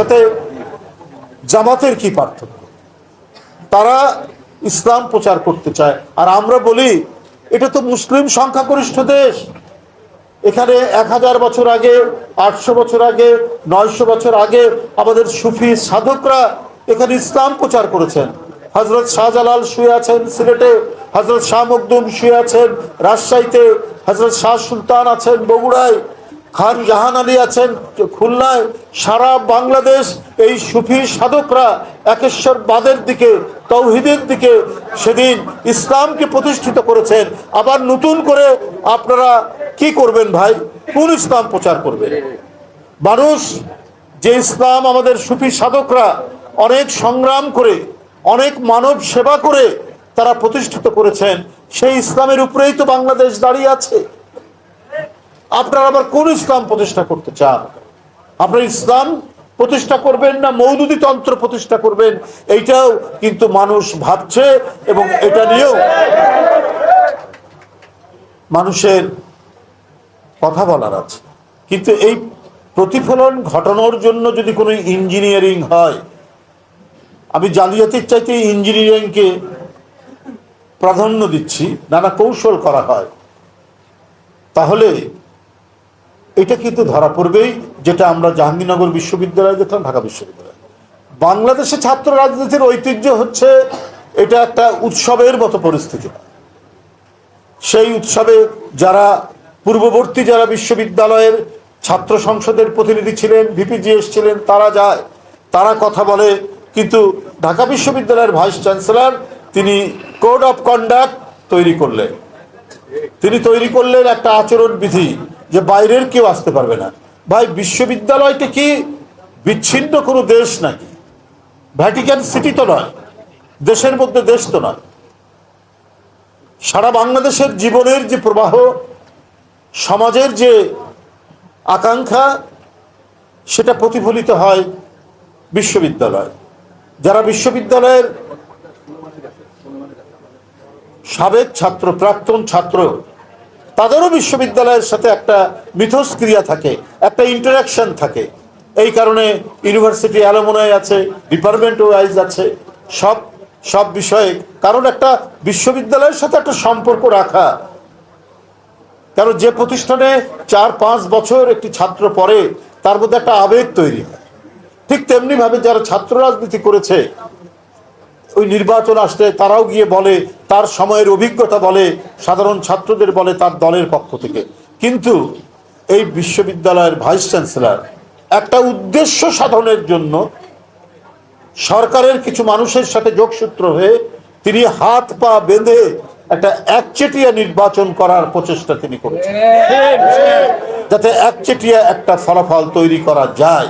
সাথে জামাতের কি পার্থক্য? তারা ইসলাম প্রচার করতে চায়। আর আমরা বলি, এটা তো মুসলিম সংখ্যাগরিষ্ঠ দেশ। এখানে এক হাজার বছর আগে, আটশো বছর আগে, নয়শো বছর আগে আমাদের সুফি সাধকরা এখানে ইসলাম প্রচার করেছেন। হজরত শাহজালাল শুয়ে আছেন সিলেটে হজরত শাহ মকদুম শুয়ে আছেন রাজশাহীতে হজরত শাহ সুলতান আছেন বগুড়ায়। খান জাহান আলী আছেন খুলনায়। সারা বাংলাদেশ এই সুফি সাধকরা একেশ্বর বাদের দিকে, তৌহিদের দিকে সেদিন ইসলামকে প্রতিষ্ঠিত করেছেন। আবার নতুন করে আপনারা কি করবেন ভাই? কোন ইসলাম প্রচার করবেন? মানুষ, যে ইসলাম আমাদের সুফি সাধকরা অনেক সংগ্রাম করে, অনেক মানব সেবা করে তারা প্রতিষ্ঠিত করেছেন, সেই ইসলামের উপরেই তো বাংলাদেশ দাঁড়িয়ে আছে। আপনারা আবার কোন ইসলাম প্রতিষ্ঠা করতে চান? আপনার ইসলাম প্রতিষ্ঠা করবেন না মৌদুদি তন্ত্র প্রতিষ্ঠা করবেন? এইটাও কিন্তু মানুষ ভাবছে এবং এটা নিয়েও মানুষের কথা বলার আছে। কিন্তু এই প্রতিফলন ঘটানোর জন্য যদি কোনো ইঞ্জিনিয়ারিং হয়, আমি জালিয়াতির চাইতে ইঞ্জিনিয়ারিংকে প্রাধান্য দিচ্ছি, নানা কৌশল করা হয়, তাহলে এটা কিন্তু ধরা পড়বেই যেটা আমরা জাহাঙ্গীরনগর বিশ্ববিদ্যালয়ে দেখলাম, ঢাকা বিশ্ববিদ্যালয়। বাংলাদেশে ছাত্র রাজনীতির ঐতিহ্য হচ্ছে এটা একটা উৎসবের মতো পরিস্থিতি সেই উৎসবে যারা পূর্ববর্তী যারা বিশ্ববিদ্যালয়ের ছাত্র সংসদের প্রতিনিধি ছিলেন ভিপিজিএস ছিলেন তারা যায়, তারা কথা বলে, কিন্তু ঢাকা বিশ্ববিদ্যালয়ের ভাইস চ্যান্সেলর তিনি কোড অফ কন্ডাক্ট তৈরি করলেন। তিনি তৈরি করলেন একটা আচরণ বিধি যে বাইরের কেউ আসতে পারবে না। ভাই বিশ্ববিদ্যালয়টা কি বিচ্ছিন্ন কোনো দেশ নাকি? ভ্যাটিকান সিটি তো নয়, দেশের মধ্যে দেশ তো নয়। সারা বাংলাদেশের জীবনের যে প্রবাহ, সমাজের যে আকাঙ্ক্ষা, সেটা প্রতিফলিত হয় বিশ্ববিদ্যালয়। যারা বিশ্ববিদ্যালয়ের সাবেক ছাত্র, প্রাক্তন ছাত্র তাদেরও বিশ্ববিদ্যালয়ের সাথে একটা মিথস্ক্রিয়া থাকে, একটা ইন্টারাকশন থাকে। এই কারণে ইউনিভার্সিটি অ্যালোমনাই আছে ডিপার্টমেন্ট ওয়াইজ আছে, সব সব বিষয়ে কারণ একটা বিশ্ববিদ্যালয়ের সাথে একটা সম্পর্ক রাখা। কারণ যে প্রতিষ্ঠানে চার, পাঁচ বছর একটি ছাত্র পড়ে, তার মধ্যে একটা আবেগ তৈরি হয়। ঠিক তেমনি ভাবে যারা ছাত্র রাজনীতি করেছে ওই নির্বাচন আসলে তারাও গিয়ে বলে, তার সময়ের অভিজ্ঞতা বলে, সাধারণ ছাত্রদের বলে তার দলের পক্ষ থেকে। কিন্তু এই বিশ্ববিদ্যালয়ের ভাইস চ্যান্সেলর একটা উদ্দেশ্য সাধনের জন্য সরকারের কিছু মানুষের সাথে যোগসূত্র হয়ে তিনি হাত পা বেঁধে একটা একচেটিয়া নির্বাচন করার প্রচেষ্টা তিনি করেছেন। যাতে একচেটিয়া একটা ফলাফল তৈরি করা যায়।